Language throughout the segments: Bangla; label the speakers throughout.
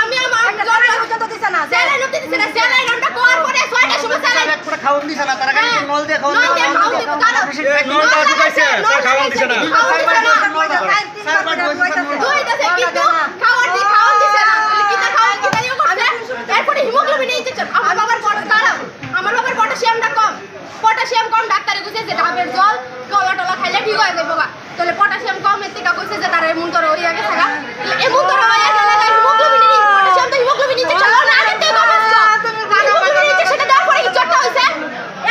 Speaker 1: আমি আমার
Speaker 2: খাওয়ান দিছে না তারা নল দিয়ে খাওয়ান
Speaker 1: নল দিয়ে খাওয়ান দিছে, কারণ-
Speaker 3: নল দেওয়া খাওয়ান দিছে না।
Speaker 1: খাওয়ান দিছে না। দুইটাতে কিন্তু খাওয়ার দি খাওয়ান দিছে না বলে কিতা খাওয়ান কিতা ইয়ে করছে এরপরে হিমোগ্লোবিন ইনজেকশন আমার বাবার বড় কারণ আমার বাবার পটাশিয়ামটা কম পটাশিয়াম কম ডাক্তারে কইছে যে ডাবের জল কলা টলা খাইলে ঠিক হয়ে যাবে গা তাহলে পটাশিয়াম কম এর থেকে কইছে যে তার এমন তোর হইয়া গেছে গা এমন তোর হইয়া গেলে না হিমোগ্লোবিন পটাশিয়াম তো হিমোগ্লোবিন ইনজেকশন না আগে থেকে কম আসছে হিমোগ্লোবিন ইনজেকশনটা দেওয়ার পরে কি জ্বরটা হইছে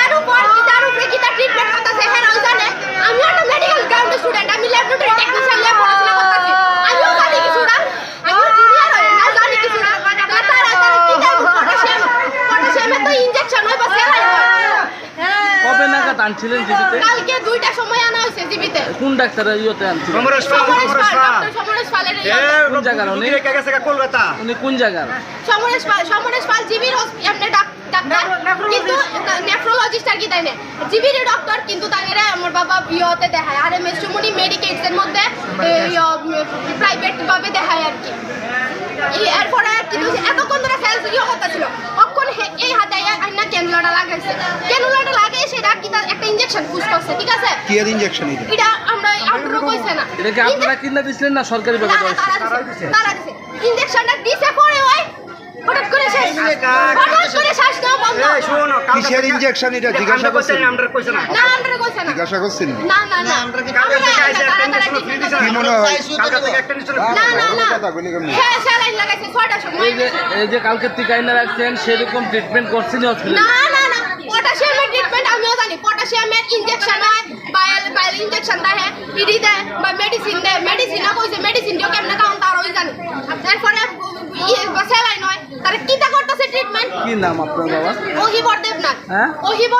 Speaker 1: এর উপর কি তার উপরে কি তার ট্রিটমেন্ট করতেছে হ্যাঁ ওই জানে আমি একটা মেডিকেল গ্রাউন্ড স্টুডেন্ট আমি ল্যাবরেটরি টেকনিশিয়ান ল্যাব পড়াশোনা করতেছি আমিও জানি কিছু না আমি জুনিয়র হই না জানি কিছু না তারা তারা কি দেব পটাশিয়াম পটাশিয়ামে তো ইনজেকশন হয় বা সেলাই হয়
Speaker 4: কবে আনছিলেন জীবিতে?
Speaker 1: কালকে দুইটা সময় আনা হয়েছে জীবিতে।
Speaker 4: কোন ডাক্তারের ইয়েতে আনছিলেন?
Speaker 3: সমরেশ পাল
Speaker 1: সমরেশ পাল সমরেশ পালের
Speaker 4: কোন জায়গার উনি?
Speaker 3: রেখে গেছে কলকাতা?
Speaker 4: উনি কোন জায়গার?
Speaker 1: সমরেশ পাল সমরেশ পাল জিবির এমনি ডাক্তার। কিন্তু নেফ্রোলজিস্ট আর কি তাই না? জিবির ডক্টর কিন্তু তাকে আমার বাবা ইয়েতে দেখায়। আর এম এস চুমুনি মেডিকেটস এর মধ্যে প্রাইভেট ভাবে দেখায় আর কি। এরপরে কিন্তু এতক্ষণ ধরে ফেলস ইয়ে হে- এই হাতে আইনা ক্যানুলাটা লাগাইছে। ক্যানুলাটা লাগিয়ে সেটা কি তার একটা ইনজেকশন পুশ করছে ঠিক আছে?
Speaker 5: কি এর ইঞ্জেকশন এটা?
Speaker 1: এটা আমরা আমরা কইছে না।
Speaker 4: এটা কি আপনারা কিনা দিছিলেন না সরকারি ভাবে
Speaker 1: তারা দিছে তারা দিছে। ইনজেকশনটা দিছে পরে ওই হঠাৎ করে শেষ। হঠাৎ করে শ্বাস নেওয়া বন্ধ।
Speaker 5: কিসের injection এটা? জিজ্ঞাসা করছেন?
Speaker 3: না।
Speaker 1: না আমরা কইছে না।
Speaker 5: জিজ্ঞাসা করছেন?
Speaker 1: না না না।
Speaker 3: কালকে থেকে আইছে
Speaker 1: তারা
Speaker 3: একটা
Speaker 1: তারা
Speaker 3: injection free
Speaker 1: treatment
Speaker 3: দিছে
Speaker 5: কি
Speaker 1: করছে।
Speaker 5: মনে হয়?
Speaker 3: কালকে থেকে একটা নিশ্চয়
Speaker 1: না না না।
Speaker 5: কথা বলি কেমনি?
Speaker 1: হ্যাঁ স্যালাইন লাগাইছে ছয়টার সময়
Speaker 4: এই যে এই যে কালকে টিকা এনে রাখছেন সেরকম ট্রিটমেন্ট করছেন হসপিটালে
Speaker 1: না না না। পটাশিয়ামের ট্রিটমেন্ট আমিও জানি। পটাশিয়ামের ইনজেকশন হয় বায়াল বায়াল ইনজেকশন দেয় ইডি দেয় বা মেডিসিন দেয়। মেডিসিনও কইছে মেডিসিন দিও কেমনে কাউন তার ওই জানি। তারপরে ইয়ে স্যালাইন হয় তারা কিটা করতেছে ট্রিটমেন্ট
Speaker 4: কি নাম আপনার বাবা?
Speaker 1: দেবনাথ।
Speaker 4: হ্যাঁ?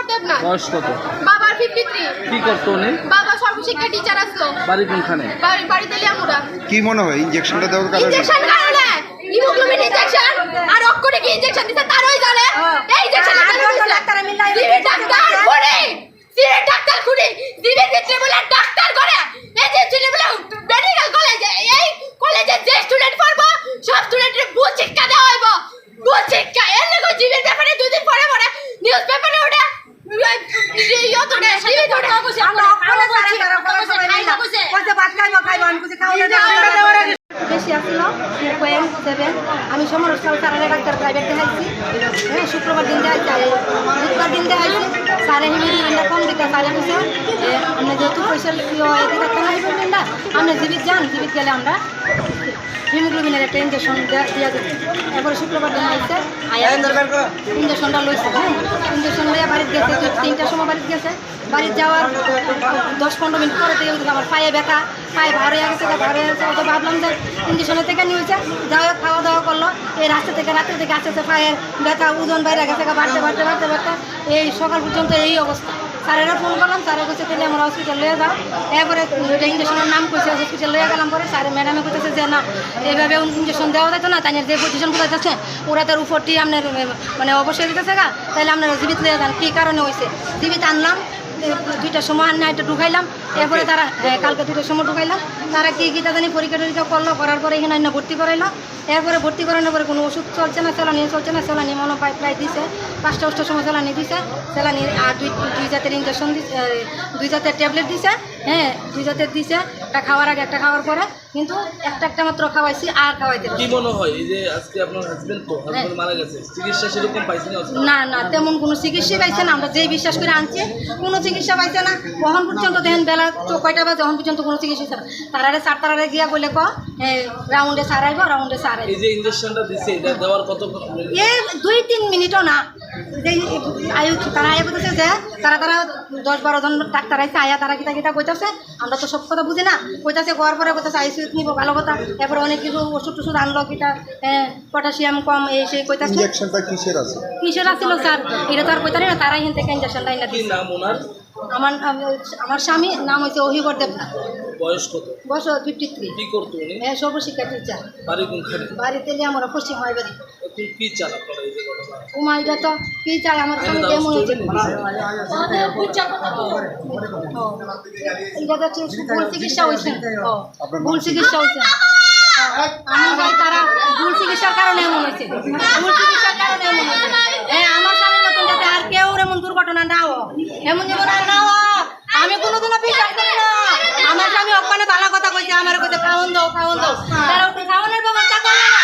Speaker 1: দেবনাথ।
Speaker 4: বয়স কত?
Speaker 1: বাবার ফিফটি থ্রি
Speaker 4: কি করতো উনি?
Speaker 1: বাবা সর্বশিক্ষা টিচার আসতো।
Speaker 4: বাড়ি কোনখানে?
Speaker 1: বাড়ি বাড়িতে লিয়ামুরা
Speaker 5: কি মনে হয় ইঞ্জেকশনটা দেওয়ার কারণে?
Speaker 1: ইনজেকশন কারণে? হিমোগ্লোবিন ইনজেকশন আর অক্ষরে কি ইনজেকশন দিছে? তারই জানে। এই ইনজেকশন
Speaker 6: আর দুজন ডাক্তারে মিলাই
Speaker 1: ডাক্তার ভিতরে বলে ডাক্তার করে এই যে ছেলে বলে মেডিকেল কলেজে এই কলেজে যে স্টুডেন্ট পড়ব সব স্টুডেন্টের বুঝ শিক্ষা দেওয়া হইব বুঝ শিক্ষা এর লোক জীবের ব্যাপারে দুই দিন পরে পরে নিউজ পেপারে ওটা ইয়ে তো না টিভি তো না
Speaker 6: আমরা অকলে সারা সারা অকলে সবাই মিলা কইছে ভাত খাইবো খাইবো আমি কইছি খাওয়া দেওয়ার বেশি আসছিল পয়েন্ট সেভেন। আমি সমরস কাল সারা ডাক্তার প্রাইভেট দেখাইছি হ্যাঁ শুক্রবার দিন দেখাইছি বুধবার দিন দেখাইছি সারে হিমিডিটা কম দিতে কইছে যে আমরা যেহেতু পয়সা এতে থাকতে না জীবিত যান জীবিত গেলে আমরা হিমোগ্লোবিনের একটা ইঞ্জেকশন দিয়া দিচ্ছি এরপরে শুক্রবার দিন আইসে আয়া ইঞ্জেকশনটা লইছে হ্যাঁ? ইঞ্জেকশন লইয়া বাড়িতে গেছে তিনটার সময় বাড়িতে গেছে। বাড়িতে যাওয়ার দশ পনেরো মিনিট পরে থেকে আমার পায়ে ব্যথা পায়ে ভার হয়ে গেছে ভার হয়ে গেছে। তো ভাবলাম যে ইঞ্জেকশনের থেকে নিয়েছে। হোক খাওয়া দাওয়া করল। এই রাস্তা থেকে রাত্রে থেকে আস্তে আস্তে পায়ের ব্যথা ওজন বাইরে গেছে বাড়তে বাড়তে বাড়তে বাড়তে। এই সকাল পর্যন্ত এই অবস্থা। স্যারেরা ফোন করলাম স্যারে কোথায় তাহলে আমার হসপিটাল লয়ে যাও। এরপরে ইঞ্জেকশনের নাম করছে হসপিটাল লয়ে গেলাম পরে। স্যারে ম্যাডামে করতেছে যে, না এইভাবে ইঞ্জেকশন দেওয়া যেত না তাই যে পজিশন কোথায় যাচ্ছে, ওরা তার উপরটি আপনার মানে অবশ্যই দিতেছে গা। তাহলে আপনারা জীবিত লয়ে যান। কী কারণে হয়েছে জীবিত আনলাম দুইটার সময় আন্না এটা ঢুকাইলাম। এরপরে তারা কালকে দুইটার সময় ঢুকাইলাম। তারা কি কি জানি পরীক্ষা টরীক্ষা করল, করার পরে এখানে আন্না ভর্তি করাইলো। এরপরে ভর্তি করানোর পরে কোনো ওষুধ চলছে না চলানি চলছে না চালানি মনে পাই প্রায় দিছে। পাঁচটা অষ্টার সময় চালানি দিছে। চালানি আর দুই দুই জাতের ইঞ্জেকশন দিছে দুই জাতের ট্যাবলেট দিছে হ্যাঁ দুই জাতের দিছে। একটা খাওয়ার আগে একটা খাওয়ার পরে কিন্তু একটা একটা মাত্র খাওয়াইছি আর খাওয়াইতে
Speaker 4: কি মনে হয়? এই যে আজকে আপনার হাজবেন্ড তো হাজবেন্ড মারা গেছে চিকিৎসা সেরকম পাইছেন?
Speaker 6: না না তেমন কোনো চিকিৎসা পাইছে না আমরা যেই বিশ্বাস করে আনছি কোনো চিকিৎসা পাইছে না। কখন পর্যন্ত দেখেন বেলা তো কয়টা বাজে তখন পর্যন্ত কোনো চিকিৎসা হইছে না। তারারে সার তারারে গিয়া বলে ক রাউন্ডে সারাইব রাউন্ডে সারাইব
Speaker 4: এই যে ইঞ্জেকশনটা দিছে এটা দেওয়ার কত
Speaker 6: এই দুই তিন মিনিটও না। যে আয়ু তারা আয়া বলতেছে যে তারা তারা দশ বারো জন ডাক্তার আইসে আয়া তারা কিতা কিতা কইতাছে আমরা তো সব কথা বুঝি না। কইতাছে গোয়ার পরে কইতাছে আইসি নিব ভালো কথা। এরপরে অনেক কিছু ওষুধ টষুধ আনলো কিটা পটাশিয়াম কম এই সেই কইতাছে।
Speaker 5: কিসের আছে?
Speaker 6: কিসের আসছিল স্যার? এটা তো আর কইতারি না তারাই হেন থেকে ইঞ্জেকশন লাইন
Speaker 4: কি নাম
Speaker 6: আমার আমার স্বামী নাম হচ্ছে অহিবর দেবনাথ
Speaker 4: বয়স কত?
Speaker 6: বয়স ফিফটি থ্রি
Speaker 4: কি করতো উনি?
Speaker 6: হ্যাঁ সর্বশিক্ষা টিচার
Speaker 4: বাড়ি কোনখানে?
Speaker 6: বাড়িতে নিয়ে আমরা পশ্চিম হয় বাড়ি
Speaker 4: কি চাল
Speaker 6: উমা এটা তো কি চাই আমার স্বামী কেমন হয়েছে? এটা ভুল চিকিৎসা হয়েছে। ভুল চিকিৎসা হয়েছে। আমি চাই তারা ভুল চিকিৎসার কারণে এমন হয়েছে। ভুল চিকিৎসার কারণে এমন হয়েছে। হ্যাঁ আমার স্বামীর মতন যাতে আর কেউ এমন দুর্ঘটনা না হোক, এমন যেমন আর না হোক, আমি কোনোদিনও বিশ্বাস করি না। আমার স্বামী ওখানে ভালো কথা কইছে, আমার কইছে খাওয়ান দাও খাওয়ান দাও। তারা একটু খাওয়ানোর ব্যবস্থা করল না।